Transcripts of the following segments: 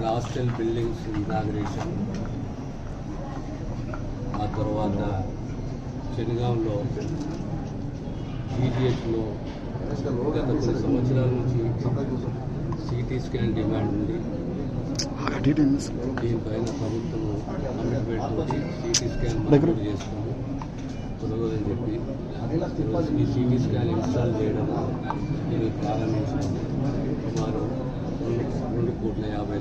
ఇక్కడ hostel buildings inauguration ఆ తర్వాత చెనగాంలో జీజీహెచ్లో గత కొన్ని సంవత్సరాల నుంచి సిటీ స్కాన్ డిమాండ్ ఉంది. దీనిపైన ప్రభుత్వం కమిట్మెంట్ సిటీ స్కాన్ మంజూరు చేస్తుంది. పురోగతి చెప్పి ఈ సిటీ స్కాన్ ఇన్స్టాల్ చేయడం నేను ప్రారంభించాను సుమారు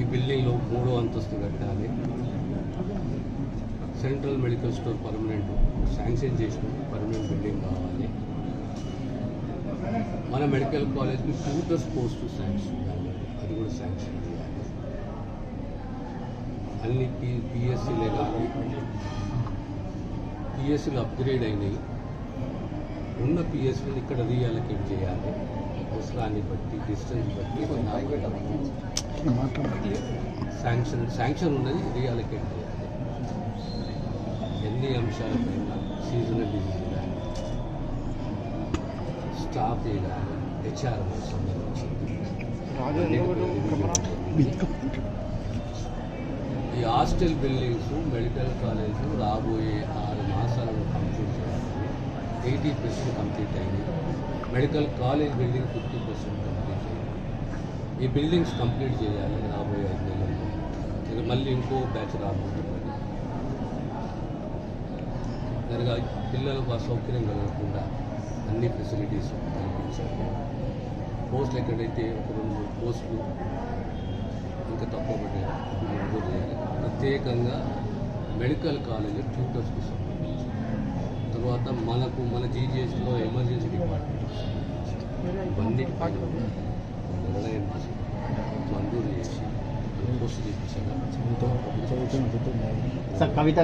ఈ బిల్డింగ్లో మూడో అంతస్తు కట్టాలి. Central medical store permanent sanction చేసిన పర్మనెంట్ బిల్డింగ్ కావాలి. మన మెడికల్ కాలేజ్కి టూ పోస్ట్ శాంక్షన్ కావాలి అది కూడా శాంక్షన్ చేయాలి. అన్ని పి పిఎస్సీలే కానీ పిఎస్సీలు అప్గ్రేడ్ అయినాయి. ఉన్న పిఎస్సీని ఇక్కడ రీఅలకేట్ చేయాలి. అవసరాన్ని బట్టి డిస్టెన్స్ బట్టి శాంక్షన్ శాంక్షన్ ఉన్నది రీఅలకేట్ చేయాలి. ఎన్ని అంశాలపైన సీజనల్ డిజీజ్ కానీ స్టాఫ్ కానీ హెచ్ఆర్ సంబంధించింది. ఈ హాస్టల్ బిల్డింగ్స్ మెడికల్ కాలేజ్ రాబోయే ఆరు మాసాలలో ఎయిటీ పర్సెంట్ కంప్లీట్ అయింది medical college building fifty percent complete అయింది ఈ బిల్డింగ్స్ కంప్లీట్ చేయాలి రాబోయే ఐదు నెలల్లో ఇక మళ్ళీ ఇంకో బ్యాచ్ రాబోతుంది. జరగా పిల్లలకు అసౌకర్యం కలగకుండా అన్ని ఫెసిలిటీస్ కల్పించాలి. పోస్టులు ఎక్కడైతే ఒక రెండు మూడు పోస్టులు ఇంకా తక్కువ పడ్డాయి మంజూరు చేయాలి. ప్రత్యేకంగా మెడికల్ కాలేజ్ ట్యూటర్స్కి సంబంధించి తర్వాత మనకు మన జీజీఎస్లో ఎమర్జెన్సీ డిపార్ట్మెంట్ ఇవన్నీ నిర్ణయం తీసి మంజూరు చేసి పోస్ట్ చేయించాలి సార్ కవిత